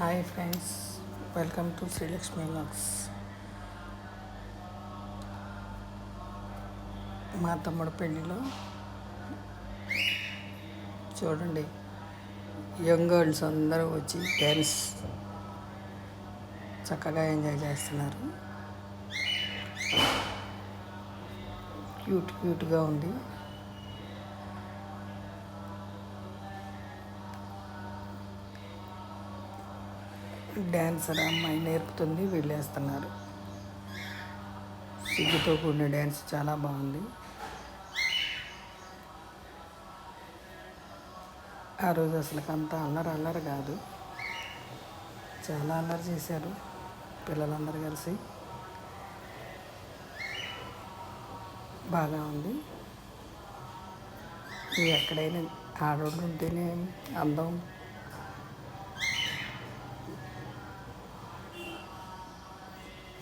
Hi friends welcome to Srilakshmi vlogs మా తమ్ముడు పెళ్ళిలో చూడండి యంగ్ గర్ల్స్ అందరూ వచ్చి డ్యాన్స్ చక్కగా ఎంజాయ్ చేస్తున్నారు. క్యూట్ క్యూట్గా ఉంది. డ్యాన్సర్ అమ్మాయి నేర్పుతుంది వీళ్ళు వేస్తున్నారు సిగ్గుతో కూడిన డ్యాన్స్ చాలా బాగుంది. ఆ రోజు అసలు అంత అల్లరి అల్లరి కాదు. చాలా అల్లరి చేశారు పిల్లలందరూ కలిసి. బాగా ఉంది. ఎక్కడైనా ఆడోళ్ళు ఉంటేనే అందం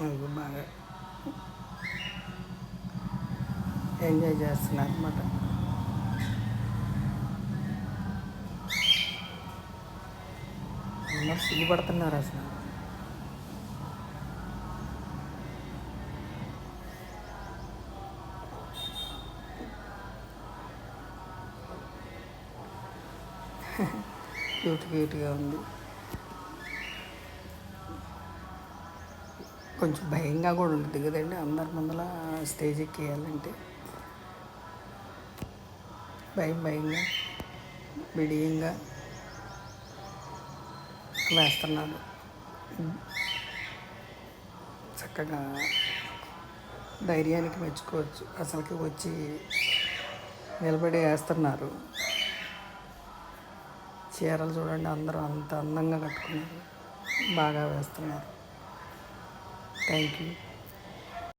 బాగా ఎంజాయ్ చేస్తున్నారు అనమాట అందరు సిగ్గుపడుతున్నారు అసలు. క్యూట్ క్యూట్గా ఉంది. కొంచెం భయంగా కూడా ఉంటుంది కదండి. అందరి ముందల స్టేజ్ ఎక్కేయాలంటే భయం భయంగా బిడియంగా వేస్తున్నాను చక్కగా ధైర్యానికి మెచ్చుకోవచ్చు. అసలుకి వచ్చి నిలబడి వేస్తున్నారు. చీరలు చూడండి అందరూ అంత అందంగా కట్టుకున్నారు. బాగా వేస్తున్నారు. Thank you.